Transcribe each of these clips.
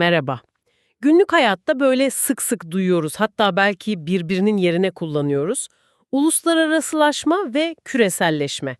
Merhaba. Günlük hayatta böyle sık sık duyuyoruz, hatta belki birbirinin yerine kullanıyoruz. Uluslararasılaşma ve küreselleşme.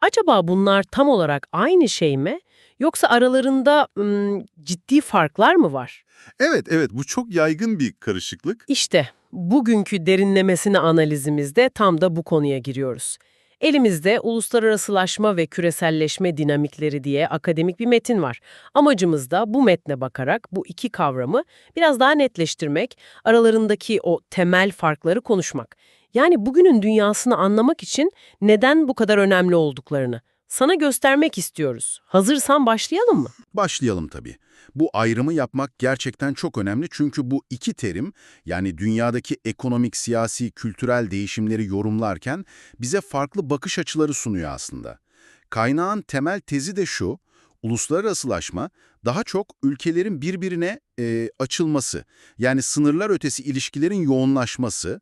Acaba bunlar tam olarak aynı şey mi? Yoksa aralarında ım, ciddi farklar mı var? Evet, evet bu çok yaygın bir karışıklık. İşte bugünkü derinlemesine analizimizde tam da bu konuya giriyoruz. Elimizde uluslararasılaşma ve küreselleşme dinamikleri diye akademik bir metin var. Amacımız da bu metne bakarak bu iki kavramı biraz daha netleştirmek, aralarındaki o temel farkları konuşmak. Yani bugünün dünyasını anlamak için neden bu kadar önemli olduklarını sana göstermek istiyoruz. Hazırsan başlayalım mı? Başlayalım tabii. Bu ayrımı yapmak gerçekten çok önemli çünkü bu iki terim yani dünyadaki ekonomik, siyasi, kültürel değişimleri yorumlarken bize farklı bakış açıları sunuyor aslında. Kaynağın temel tezi de şu, uluslararasılaşma daha çok ülkelerin birbirine e, açılması, yani sınırlar ötesi ilişkilerin yoğunlaşması,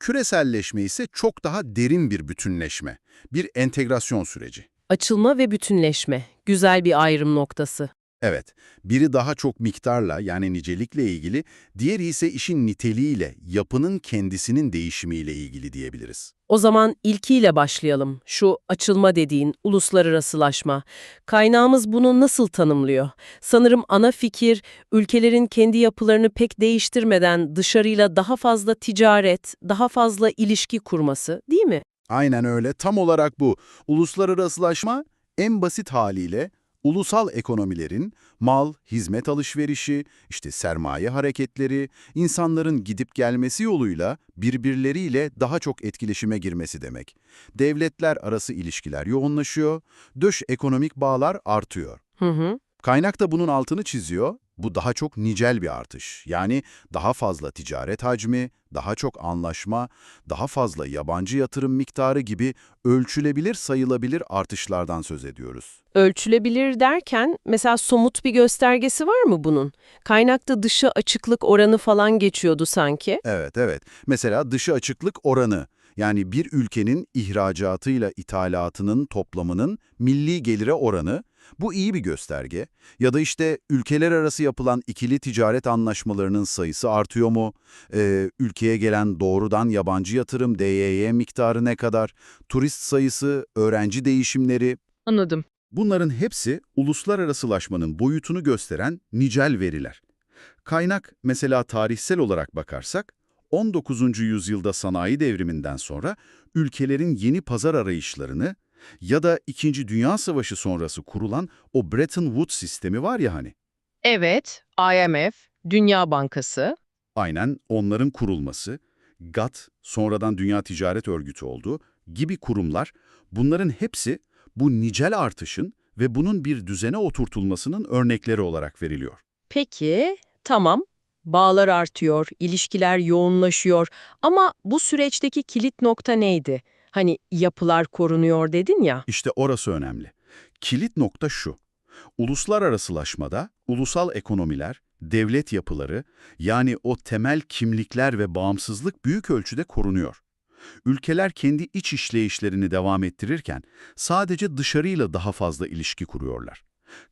küreselleşme ise çok daha derin bir bütünleşme, bir entegrasyon süreci. Açılma ve bütünleşme. Güzel bir ayrım noktası. Evet, biri daha çok miktarla yani nicelikle ilgili, diğeri ise işin niteliğiyle, yapının kendisinin değişimiyle ilgili diyebiliriz. O zaman ilkiyle başlayalım. Şu açılma dediğin uluslararasılaşma. Kaynağımız bunu nasıl tanımlıyor? Sanırım ana fikir ülkelerin kendi yapılarını pek değiştirmeden dışarıyla daha fazla ticaret, daha fazla ilişki kurması, değil mi? Aynen öyle, tam olarak bu. Uluslararasılaşma en basit haliyle ulusal ekonomilerin mal, hizmet alışverişi, işte sermaye hareketleri, insanların gidip gelmesi yoluyla birbirleriyle daha çok etkileşime girmesi demek. Devletler arası ilişkiler yoğunlaşıyor, dış ekonomik bağlar artıyor. Hı hı. Kaynak da bunun altını çiziyor. Bu daha çok nicel bir artış. Yani daha fazla ticaret hacmi, daha çok anlaşma, daha fazla yabancı yatırım miktarı gibi ölçülebilir sayılabilir artışlardan söz ediyoruz. Ölçülebilir derken mesela somut bir göstergesi var mı bunun? Kaynakta dışı açıklık oranı falan geçiyordu sanki. Evet, evet. Mesela dışı açıklık oranı. Yani bir ülkenin ihracatıyla ithalatının toplamının milli gelire oranı, bu iyi bir gösterge. Ya da işte ülkeler arası yapılan ikili ticaret anlaşmalarının sayısı artıyor mu? Ee, ülkeye gelen doğrudan yabancı yatırım DYY miktarı ne kadar? Turist sayısı, öğrenci değişimleri... Anladım. Bunların hepsi uluslararasılaşmanın boyutunu gösteren nicel veriler. Kaynak mesela tarihsel olarak bakarsak, 19. yüzyılda sanayi devriminden sonra ülkelerin yeni pazar arayışlarını ya da İkinci Dünya Savaşı sonrası kurulan o Bretton Woods sistemi var ya hani, Evet, IMF, Dünya Bankası. aynen onların kurulması, GATT, sonradan Dünya Ticaret Örgütü oldu gibi kurumlar, bunların hepsi bu nicel artışın ve bunun bir düzene oturtulmasının örnekleri olarak veriliyor. Peki, tamam. Bağlar artıyor, ilişkiler yoğunlaşıyor ama bu süreçteki kilit nokta neydi? Hani yapılar korunuyor dedin ya. İşte orası önemli. Kilit nokta şu. Uluslararasılaşmada ulusal ekonomiler, devlet yapıları yani o temel kimlikler ve bağımsızlık büyük ölçüde korunuyor. Ülkeler kendi iç işleyişlerini devam ettirirken sadece dışarıyla daha fazla ilişki kuruyorlar.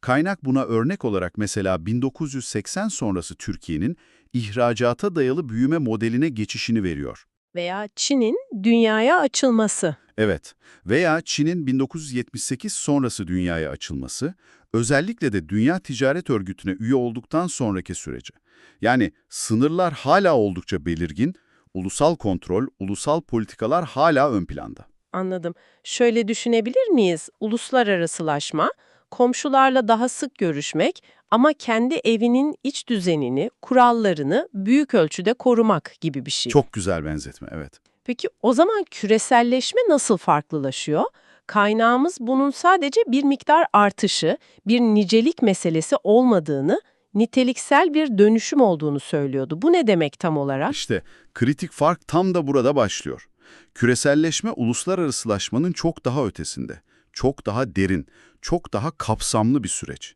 Kaynak buna örnek olarak mesela 1980 sonrası Türkiye'nin ihracata dayalı büyüme modeline geçişini veriyor. Veya Çin'in dünyaya açılması. Evet veya Çin'in 1978 sonrası dünyaya açılması, özellikle de Dünya Ticaret Örgütü'ne üye olduktan sonraki süreci. Yani sınırlar hala oldukça belirgin, ulusal kontrol, ulusal politikalar hala ön planda. Anladım. Şöyle düşünebilir miyiz? Uluslararasılaşma, komşularla daha sık görüşmek ama kendi evinin iç düzenini, kurallarını büyük ölçüde korumak gibi bir şey. Çok güzel benzetme, evet. Peki o zaman küreselleşme nasıl farklılaşıyor? Kaynağımız bunun sadece bir miktar artışı, bir nicelik meselesi olmadığını, niteliksel bir dönüşüm olduğunu söylüyordu. Bu ne demek tam olarak? İşte kritik fark tam da burada başlıyor. Küreselleşme uluslararasılaşmanın çok daha ötesinde, çok daha derin, çok daha kapsamlı bir süreç.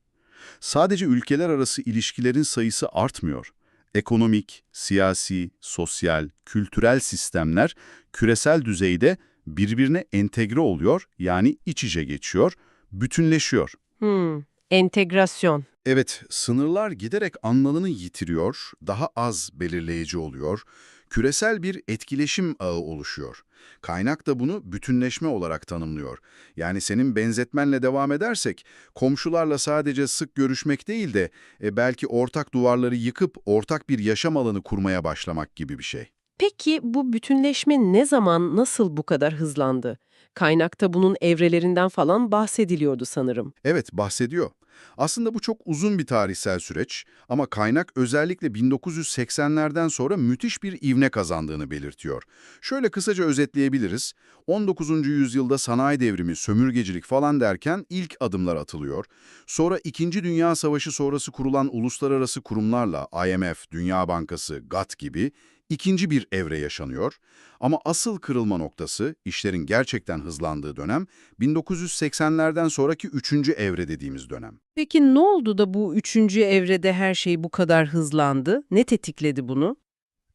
Sadece ülkeler arası ilişkilerin sayısı artmıyor. Ekonomik, siyasi, sosyal, kültürel sistemler küresel düzeyde birbirine entegre oluyor, yani iç içe geçiyor, bütünleşiyor. Hmm, entegrasyon. Evet, sınırlar giderek anlamını yitiriyor, daha az belirleyici oluyor, küresel bir etkileşim ağı oluşuyor. Kaynak da bunu bütünleşme olarak tanımlıyor. Yani senin benzetmenle devam edersek, komşularla sadece sık görüşmek değil de e, belki ortak duvarları yıkıp ortak bir yaşam alanı kurmaya başlamak gibi bir şey. Peki bu bütünleşme ne zaman, nasıl bu kadar hızlandı? Kaynakta bunun evrelerinden falan bahsediliyordu sanırım. Evet, bahsediyor. Aslında bu çok uzun bir tarihsel süreç ama kaynak özellikle 1980'lerden sonra müthiş bir ivme kazandığını belirtiyor. Şöyle kısaca özetleyebiliriz. 19. yüzyılda sanayi devrimi, sömürgecilik falan derken ilk adımlar atılıyor. Sonra 2. Dünya Savaşı sonrası kurulan uluslararası kurumlarla IMF, Dünya Bankası, GATT gibi ikinci bir evre yaşanıyor. Ama asıl kırılma noktası, işlerin gerçekten hızlandığı dönem, 1980'lerden sonraki üçüncü evre dediğimiz dönem. Peki ne oldu da bu üçüncü evrede her şey bu kadar hızlandı? Ne tetikledi bunu?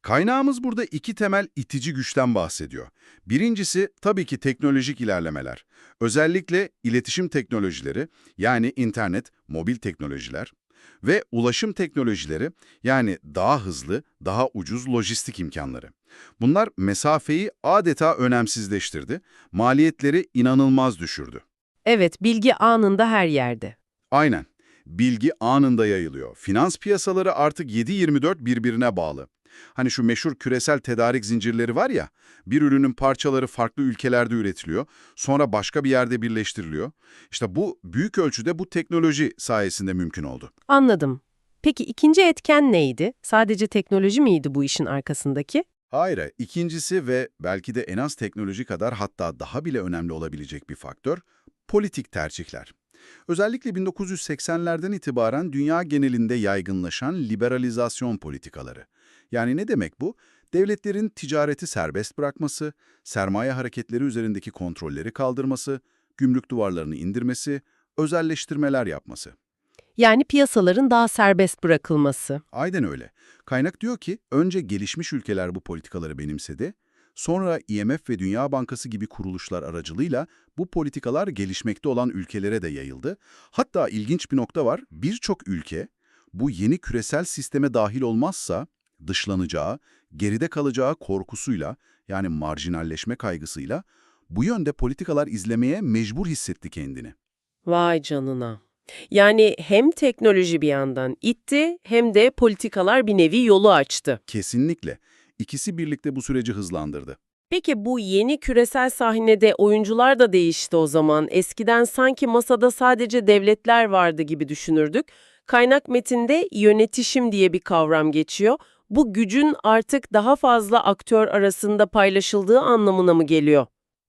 Kaynağımız burada iki temel itici güçten bahsediyor. Birincisi tabii ki teknolojik ilerlemeler. Özellikle iletişim teknolojileri yani internet, mobil teknolojiler ve ulaşım teknolojileri yani daha hızlı, daha ucuz lojistik imkanları. Bunlar mesafeyi adeta önemsizleştirdi, maliyetleri inanılmaz düşürdü. Evet, bilgi anında her yerde. Aynen. Bilgi anında yayılıyor. Finans piyasaları artık 7-24 birbirine bağlı. Hani şu meşhur küresel tedarik zincirleri var ya, bir ürünün parçaları farklı ülkelerde üretiliyor, sonra başka bir yerde birleştiriliyor. İşte bu büyük ölçüde bu teknoloji sayesinde mümkün oldu. Anladım. Peki ikinci etken neydi? Sadece teknoloji miydi bu işin arkasındaki? Hayır, ikincisi ve belki de en az teknoloji kadar hatta daha bile önemli olabilecek bir faktör, politik tercihler. Özellikle 1980'lerden itibaren dünya genelinde yaygınlaşan liberalizasyon politikaları. Yani ne demek bu? Devletlerin ticareti serbest bırakması, sermaye hareketleri üzerindeki kontrolleri kaldırması, gümrük duvarlarını indirmesi, özelleştirmeler yapması. Yani piyasaların daha serbest bırakılması. Aynen öyle. Kaynak diyor ki, önce gelişmiş ülkeler bu politikaları benimsedi, sonra IMF ve Dünya Bankası gibi kuruluşlar aracılığıyla bu politikalar gelişmekte olan ülkelere de yayıldı. Hatta ilginç bir nokta var, birçok ülke bu yeni küresel sisteme dahil olmazsa dışlanacağı, geride kalacağı korkusuyla yani marjinalleşme kaygısıyla bu yönde politikalar izlemeye mecbur hissetti kendini. Vay canına. Yani hem teknoloji bir yandan itti hem de politikalar bir nevi yolu açtı. Kesinlikle. İkisi birlikte bu süreci hızlandırdı. Peki bu yeni küresel sahnede oyuncular da değişti o zaman. Eskiden sanki masada sadece devletler vardı gibi düşünürdük. Kaynak metinde yönetişim diye bir kavram geçiyor. Bu gücün artık daha fazla aktör arasında paylaşıldığı anlamına mı geliyor?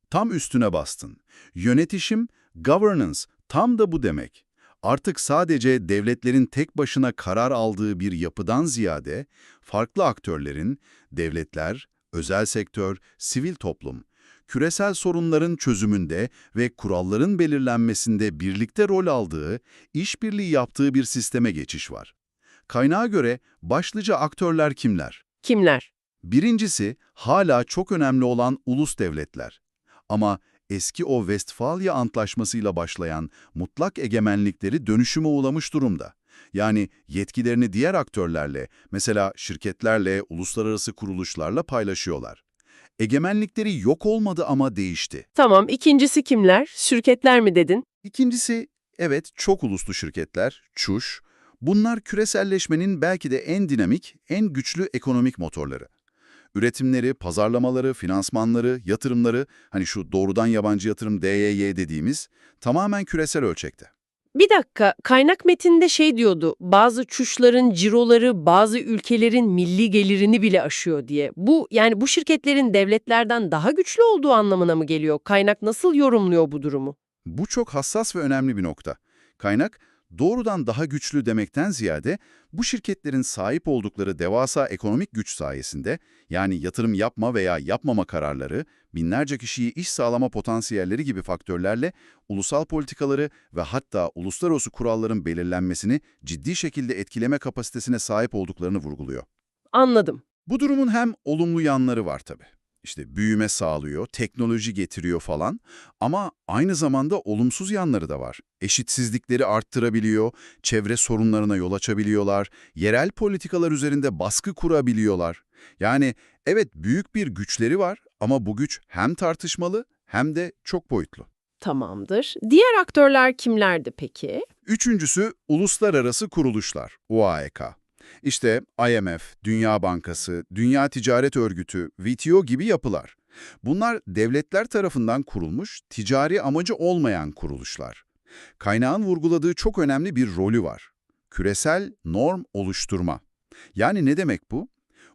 Tam üstüne bastın. Yönetişim, governance tam da bu demek. Artık sadece devletlerin tek başına karar aldığı bir yapıdan ziyade farklı aktörlerin, devletler, özel sektör, sivil toplum, küresel sorunların çözümünde ve kuralların belirlenmesinde birlikte rol aldığı, işbirliği yaptığı bir sisteme geçiş var. Kaynağa göre başlıca aktörler kimler? Kimler? Birincisi hala çok önemli olan ulus devletler. Ama eski o Westfalia Antlaşması'yla başlayan mutlak egemenlikleri dönüşüme uğramış durumda. Yani yetkilerini diğer aktörlerle, mesela şirketlerle, uluslararası kuruluşlarla paylaşıyorlar. Egemenlikleri yok olmadı ama değişti. Tamam, ikincisi kimler? Şirketler mi dedin? İkincisi, evet çok uluslu şirketler, ÇUŞ. Bunlar küreselleşmenin belki de en dinamik, en güçlü ekonomik motorları. Üretimleri, pazarlamaları, finansmanları, yatırımları, hani şu doğrudan yabancı yatırım DYY dediğimiz tamamen küresel ölçekte. Bir dakika, kaynak metinde şey diyordu, bazı çuşların ciroları bazı ülkelerin milli gelirini bile aşıyor diye. Bu yani bu şirketlerin devletlerden daha güçlü olduğu anlamına mı geliyor? Kaynak nasıl yorumluyor bu durumu? Bu çok hassas ve önemli bir nokta. Kaynak, doğrudan daha güçlü demekten ziyade bu şirketlerin sahip oldukları devasa ekonomik güç sayesinde yani yatırım yapma veya yapmama kararları, binlerce kişiyi iş sağlama potansiyelleri gibi faktörlerle ulusal politikaları ve hatta uluslararası kuralların belirlenmesini ciddi şekilde etkileme kapasitesine sahip olduklarını vurguluyor. Anladım. Bu durumun hem olumlu yanları var tabii. İşte büyüme sağlıyor, teknoloji getiriyor falan ama aynı zamanda olumsuz yanları da var. Eşitsizlikleri arttırabiliyor, çevre sorunlarına yol açabiliyorlar, yerel politikalar üzerinde baskı kurabiliyorlar. Yani evet büyük bir güçleri var ama bu güç hem tartışmalı hem de çok boyutlu. Tamamdır. Diğer aktörler kimlerdi peki? Üçüncüsü uluslararası kuruluşlar, UAEK. İşte IMF, Dünya Bankası, Dünya Ticaret Örgütü, WTO gibi yapılar. Bunlar devletler tarafından kurulmuş, ticari amacı olmayan kuruluşlar. Kaynağın vurguladığı çok önemli bir rolü var. Küresel norm oluşturma. Yani ne demek bu?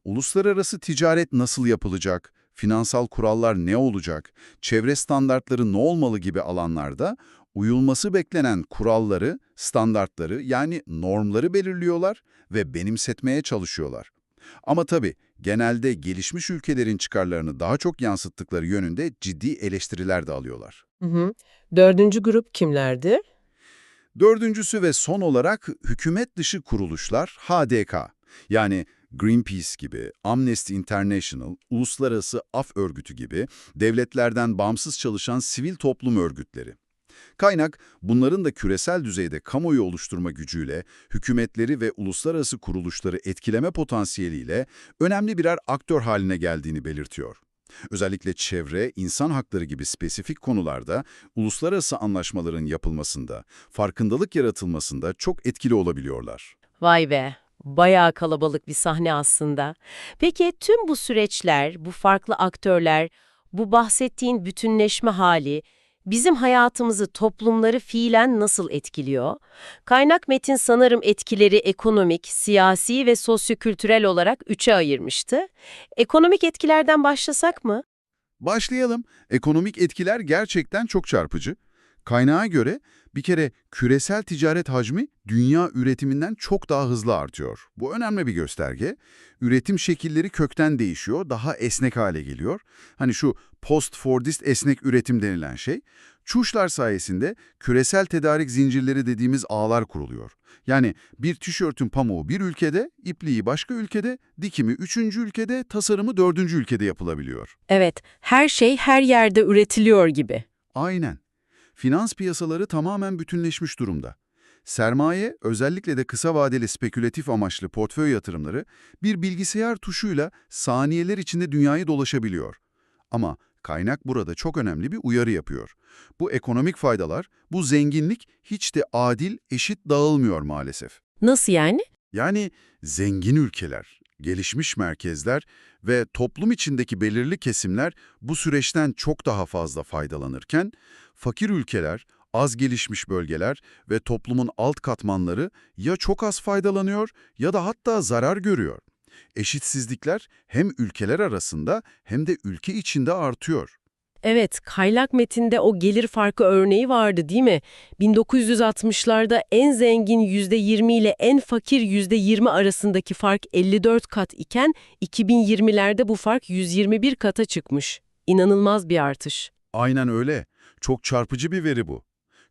Uluslararası ticaret nasıl yapılacak, finansal kurallar ne olacak, çevre standartları ne olmalı gibi alanlarda uyulması beklenen kuralları, standartları yani normları belirliyorlar ve benimsetmeye çalışıyorlar. Ama tabii genelde gelişmiş ülkelerin çıkarlarını daha çok yansıttıkları yönünde ciddi eleştiriler de alıyorlar. Hı hı. Dördüncü grup kimlerdi? Dördüncüsü ve son olarak hükümet dışı kuruluşlar HDK yani Greenpeace gibi, Amnesty International, Uluslararası Af Örgütü gibi devletlerden bağımsız çalışan sivil toplum örgütleri. Kaynak, bunların da küresel düzeyde kamuoyu oluşturma gücüyle, hükümetleri ve uluslararası kuruluşları etkileme potansiyeliyle önemli birer aktör haline geldiğini belirtiyor. Özellikle çevre, insan hakları gibi spesifik konularda uluslararası anlaşmaların yapılmasında, farkındalık yaratılmasında çok etkili olabiliyorlar. Vay be, bayağı kalabalık bir sahne aslında. Peki tüm bu süreçler, bu farklı aktörler, bu bahsettiğin bütünleşme hali bizim hayatımızı, toplumları fiilen nasıl etkiliyor? Kaynak metin sanırım etkileri ekonomik, siyasi ve sosyokültürel olarak üçe ayırmıştı. Ekonomik etkilerden başlasak mı? Başlayalım. Ekonomik etkiler gerçekten çok çarpıcı. Kaynağa göre bir kere küresel ticaret hacmi dünya üretiminden çok daha hızlı artıyor. Bu önemli bir gösterge. Üretim şekilleri kökten değişiyor, daha esnek hale geliyor. Hani şu post-Fordist esnek üretim denilen şey. Çuşlar sayesinde küresel tedarik zincirleri dediğimiz ağlar kuruluyor. Yani bir tişörtün pamuğu bir ülkede, ipliği başka ülkede, dikimi üçüncü ülkede, tasarımı dördüncü ülkede yapılabiliyor. Evet, her şey her yerde üretiliyor gibi. Aynen. Finans piyasaları tamamen bütünleşmiş durumda. Sermaye, özellikle de kısa vadeli spekülatif amaçlı portföy yatırımları bir bilgisayar tuşuyla saniyeler içinde dünyayı dolaşabiliyor. Ama kaynak burada çok önemli bir uyarı yapıyor. Bu ekonomik faydalar, bu zenginlik hiç de adil, eşit dağılmıyor maalesef. Nasıl yani? Yani zengin ülkeler, gelişmiş merkezler ve toplum içindeki belirli kesimler bu süreçten çok daha fazla faydalanırken, fakir ülkeler, az gelişmiş bölgeler ve toplumun alt katmanları ya çok az faydalanıyor ya da hatta zarar görüyor. Eşitsizlikler hem ülkeler arasında hem de ülke içinde artıyor. Evet, kaynak metinde o gelir farkı örneği vardı değil mi? 1960'larda en zengin %20 ile en fakir %20 arasındaki fark 54 kat iken 2020'lerde bu fark 121 kata çıkmış. İnanılmaz bir artış. Aynen öyle. Çok çarpıcı bir veri bu.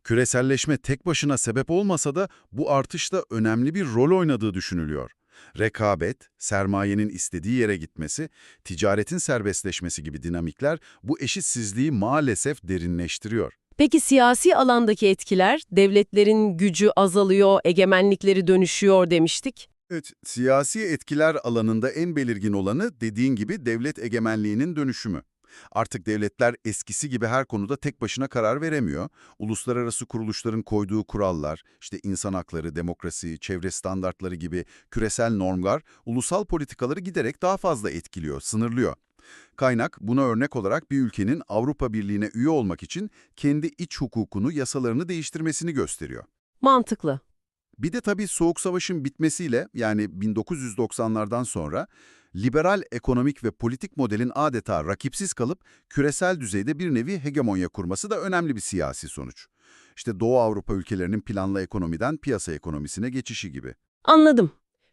Küreselleşme tek başına sebep olmasa da bu artışta önemli bir rol oynadığı düşünülüyor. Rekabet, sermayenin istediği yere gitmesi, ticaretin serbestleşmesi gibi dinamikler bu eşitsizliği maalesef derinleştiriyor. Peki siyasi alandaki etkiler, devletlerin gücü azalıyor, egemenlikleri dönüşüyor demiştik. Evet, siyasi etkiler alanında en belirgin olanı dediğin gibi devlet egemenliğinin dönüşümü. Artık devletler eskisi gibi her konuda tek başına karar veremiyor. Uluslararası kuruluşların koyduğu kurallar, işte insan hakları, demokrasi, çevre standartları gibi küresel normlar ulusal politikaları giderek daha fazla etkiliyor, sınırlıyor. Kaynak buna örnek olarak bir ülkenin Avrupa Birliği'ne üye olmak için kendi iç hukukunu, yasalarını değiştirmesini gösteriyor. Mantıklı. Bir de tabii Soğuk Savaş'ın bitmesiyle yani 1990'lardan sonra liberal ekonomik ve politik modelin adeta rakipsiz kalıp küresel düzeyde bir nevi hegemonya kurması da önemli bir siyasi sonuç. İşte Doğu Avrupa ülkelerinin planlı ekonomiden piyasa ekonomisine geçişi gibi. Anladım.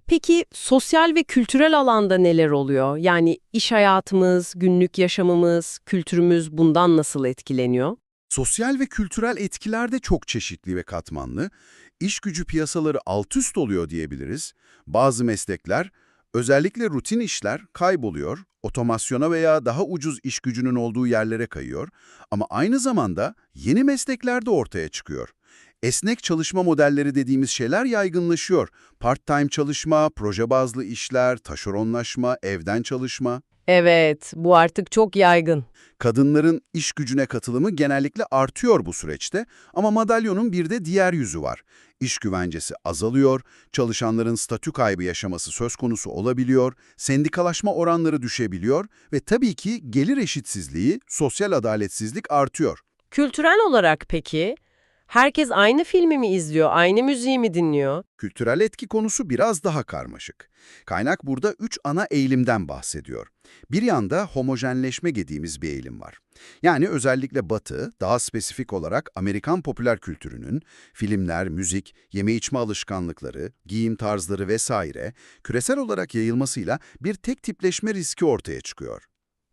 Peki sosyal ve kültürel alanda neler oluyor? Yani iş hayatımız, günlük yaşamımız, kültürümüz bundan nasıl etkileniyor? Sosyal ve kültürel etkiler de çok çeşitli ve katmanlı. İş gücü piyasaları alt üst oluyor diyebiliriz. Bazı meslekler, Özellikle rutin işler kayboluyor, otomasyona veya daha ucuz iş gücünün olduğu yerlere kayıyor ama aynı zamanda yeni meslekler de ortaya çıkıyor. Esnek çalışma modelleri dediğimiz şeyler yaygınlaşıyor. Part-time çalışma, proje bazlı işler, taşeronlaşma, evden çalışma. Evet, bu artık çok yaygın. Kadınların iş gücüne katılımı genellikle artıyor bu süreçte ama madalyonun bir de diğer yüzü var. İş güvencesi azalıyor, çalışanların statü kaybı yaşaması söz konusu olabiliyor, sendikalaşma oranları düşebiliyor ve tabii ki gelir eşitsizliği, sosyal adaletsizlik artıyor. Kültürel olarak peki, herkes aynı filmi mi izliyor, aynı müziği mi dinliyor? Kültürel etki konusu biraz daha karmaşık. Kaynak burada üç ana eğilimden bahsediyor. Bir yanda homojenleşme dediğimiz bir eğilim var. Yani özellikle Batı, daha spesifik olarak Amerikan popüler kültürünün filmler, müzik, yeme içme alışkanlıkları, giyim tarzları vesaire küresel olarak yayılmasıyla bir tek tipleşme riski ortaya çıkıyor.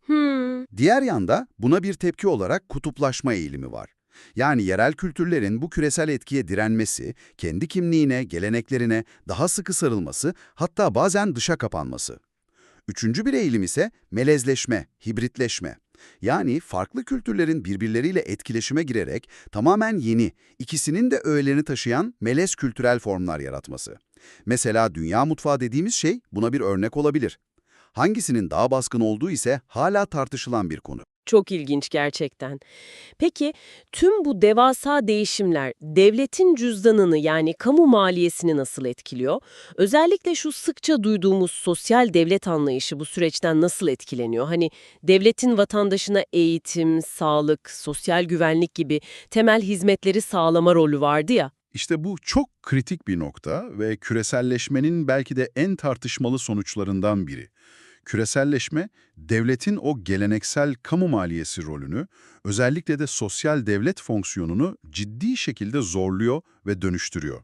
Hmm, Diğer yanda buna bir tepki olarak kutuplaşma eğilimi var. Yani yerel kültürlerin bu küresel etkiye direnmesi, kendi kimliğine, geleneklerine daha sıkı sarılması, hatta bazen dışa kapanması. Üçüncü bir eğilim ise melezleşme, hibritleşme. Yani farklı kültürlerin birbirleriyle etkileşime girerek tamamen yeni, ikisinin de öğelerini taşıyan melez kültürel formlar yaratması. Mesela dünya mutfağı dediğimiz şey buna bir örnek olabilir. Hangisinin daha baskın olduğu ise hala tartışılan bir konu. Çok ilginç gerçekten. Peki tüm bu devasa değişimler devletin cüzdanını yani kamu maliyesini nasıl etkiliyor? Özellikle şu sıkça duyduğumuz sosyal devlet anlayışı bu süreçten nasıl etkileniyor? Hani devletin vatandaşına eğitim, sağlık, sosyal güvenlik gibi temel hizmetleri sağlama rolü vardı ya. İşte bu çok kritik bir nokta ve küreselleşmenin belki de en tartışmalı sonuçlarından biri. Küreselleşme, devletin o geleneksel kamu maliyesi rolünü, özellikle de sosyal devlet fonksiyonunu ciddi şekilde zorluyor ve dönüştürüyor.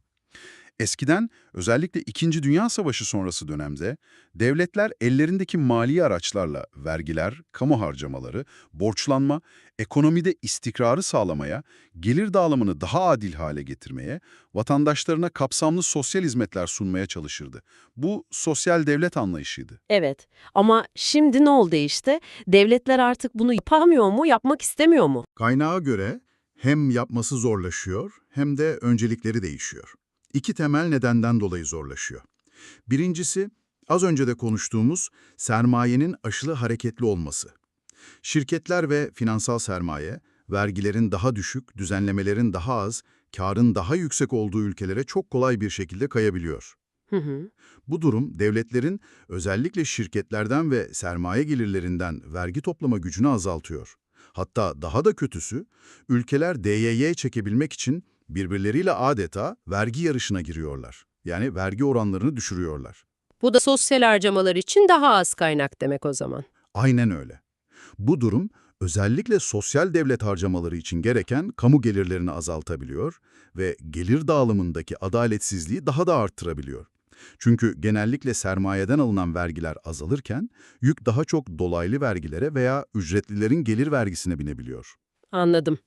Eskiden, özellikle İkinci Dünya Savaşı sonrası dönemde, devletler ellerindeki mali araçlarla vergiler, kamu harcamaları, borçlanma, ekonomide istikrarı sağlamaya, gelir dağılımını daha adil hale getirmeye, vatandaşlarına kapsamlı sosyal hizmetler sunmaya çalışırdı. Bu sosyal devlet anlayışıydı. Evet ama şimdi ne oldu işte? Devletler artık bunu yapamıyor mu, yapmak istemiyor mu? Kaynağa göre hem yapması zorlaşıyor hem de öncelikleri değişiyor. İki temel nedenden dolayı zorlaşıyor. Birincisi, az önce de konuştuğumuz sermayenin aşılı hareketli olması. Şirketler ve finansal sermaye, vergilerin daha düşük, düzenlemelerin daha az, karın daha yüksek olduğu ülkelere çok kolay bir şekilde kayabiliyor. Hı hı. Bu durum devletlerin özellikle şirketlerden ve sermaye gelirlerinden vergi toplama gücünü azaltıyor. Hatta daha da kötüsü, ülkeler DYY çekebilmek için birbirleriyle adeta vergi yarışına giriyorlar. Yani vergi oranlarını düşürüyorlar. Bu da sosyal harcamalar için daha az kaynak demek o zaman. Aynen öyle. Bu durum özellikle sosyal devlet harcamaları için gereken kamu gelirlerini azaltabiliyor ve gelir dağılımındaki adaletsizliği daha da arttırabiliyor. Çünkü genellikle sermayeden alınan vergiler azalırken yük daha çok dolaylı vergilere veya ücretlilerin gelir vergisine binebiliyor. Anladım.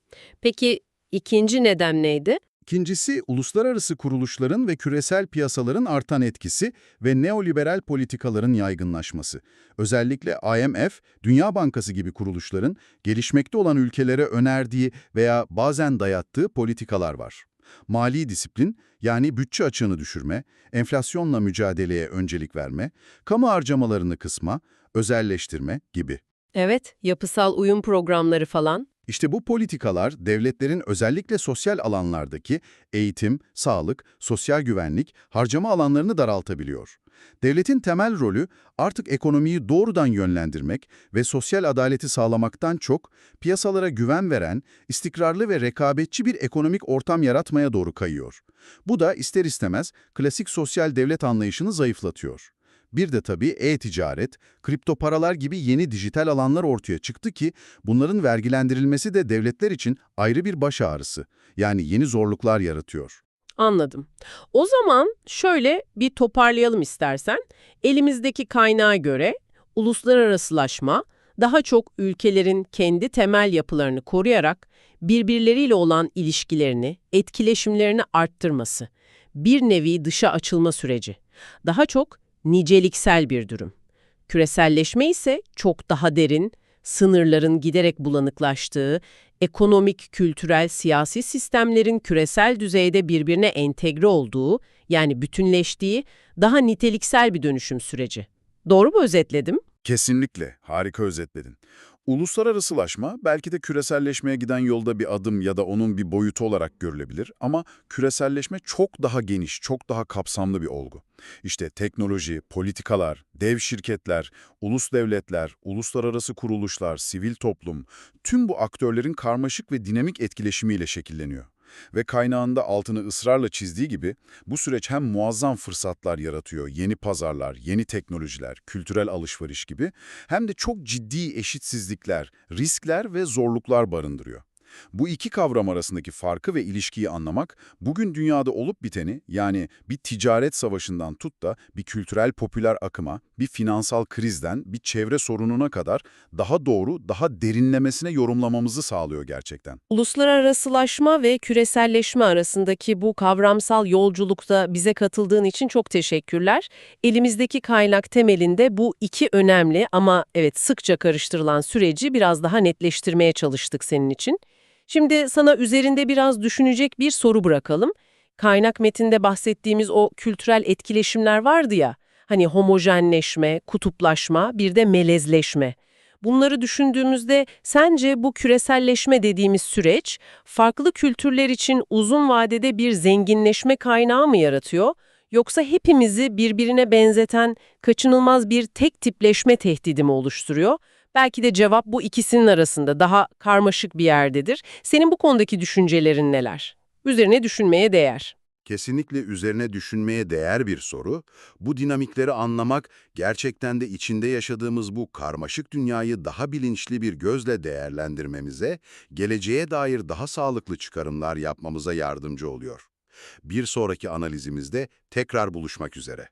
Peki ikinci neden neydi? İkincisi, uluslararası kuruluşların ve küresel piyasaların artan etkisi ve neoliberal politikaların yaygınlaşması. Özellikle IMF, Dünya Bankası gibi kuruluşların gelişmekte olan ülkelere önerdiği veya bazen dayattığı politikalar var. Mali disiplin, yani bütçe açığını düşürme, enflasyonla mücadeleye öncelik verme, kamu harcamalarını kısma, özelleştirme gibi. Evet, yapısal uyum programları falan. İşte bu politikalar devletlerin özellikle sosyal alanlardaki eğitim, sağlık, sosyal güvenlik, harcama alanlarını daraltabiliyor. Devletin temel rolü artık ekonomiyi doğrudan yönlendirmek ve sosyal adaleti sağlamaktan çok piyasalara güven veren, istikrarlı ve rekabetçi bir ekonomik ortam yaratmaya doğru kayıyor. Bu da ister istemez klasik sosyal devlet anlayışını zayıflatıyor. Bir de tabii e-ticaret, kripto paralar gibi yeni dijital alanlar ortaya çıktı ki bunların vergilendirilmesi de devletler için ayrı bir baş ağrısı. Yani yeni zorluklar yaratıyor. Anladım. O zaman şöyle bir toparlayalım istersen. Elimizdeki kaynağa göre uluslararasılaşma daha çok ülkelerin kendi temel yapılarını koruyarak birbirleriyle olan ilişkilerini, etkileşimlerini arttırması. Bir nevi dışa açılma süreci. Daha çok niceliksel bir durum. Küreselleşme ise çok daha derin, sınırların giderek bulanıklaştığı, ekonomik, kültürel, siyasi sistemlerin küresel düzeyde birbirine entegre olduğu, yani bütünleştiği, daha niteliksel bir dönüşüm süreci. Doğru mu özetledim? Kesinlikle. Harika özetledin. Uluslararasılaşma belki de küreselleşmeye giden yolda bir adım ya da onun bir boyutu olarak görülebilir ama küreselleşme çok daha geniş, çok daha kapsamlı bir olgu. İşte teknoloji, politikalar, dev şirketler, ulus devletler, uluslararası kuruluşlar, sivil toplum, tüm bu aktörlerin karmaşık ve dinamik etkileşimiyle şekilleniyor. Ve kaynağında altını ısrarla çizdiği gibi bu süreç hem muazzam fırsatlar yaratıyor, yeni pazarlar, yeni teknolojiler, kültürel alışveriş gibi hem de çok ciddi eşitsizlikler, riskler ve zorluklar barındırıyor. Bu iki kavram arasındaki farkı ve ilişkiyi anlamak, bugün dünyada olup biteni, yani bir ticaret savaşından tut da bir kültürel popüler akıma, bir finansal krizden bir çevre sorununa kadar daha doğru, daha derinlemesine yorumlamamızı sağlıyor gerçekten. Uluslararasılaşma ve küreselleşme arasındaki bu kavramsal yolculukta bize katıldığın için çok teşekkürler. Elimizdeki kaynak temelinde bu iki önemli ama evet sıkça karıştırılan süreci biraz daha netleştirmeye çalıştık senin için. Şimdi sana üzerinde biraz düşünecek bir soru bırakalım. Kaynak metinde bahsettiğimiz o kültürel etkileşimler vardı ya, hani homojenleşme, kutuplaşma, bir de melezleşme. Bunları düşündüğümüzde sence bu küreselleşme dediğimiz süreç farklı kültürler için uzun vadede bir zenginleşme kaynağı mı yaratıyor? Yoksa hepimizi birbirine benzeten kaçınılmaz bir tek tipleşme tehdidi mi oluşturuyor? Belki de cevap bu ikisinin arasında daha karmaşık bir yerdedir. Senin bu konudaki düşüncelerin neler? Üzerine düşünmeye değer. Kesinlikle üzerine düşünmeye değer bir soru. Bu dinamikleri anlamak, gerçekten de içinde yaşadığımız bu karmaşık dünyayı daha bilinçli bir gözle değerlendirmemize, geleceğe dair daha sağlıklı çıkarımlar yapmamıza yardımcı oluyor. Bir sonraki analizimizde tekrar buluşmak üzere.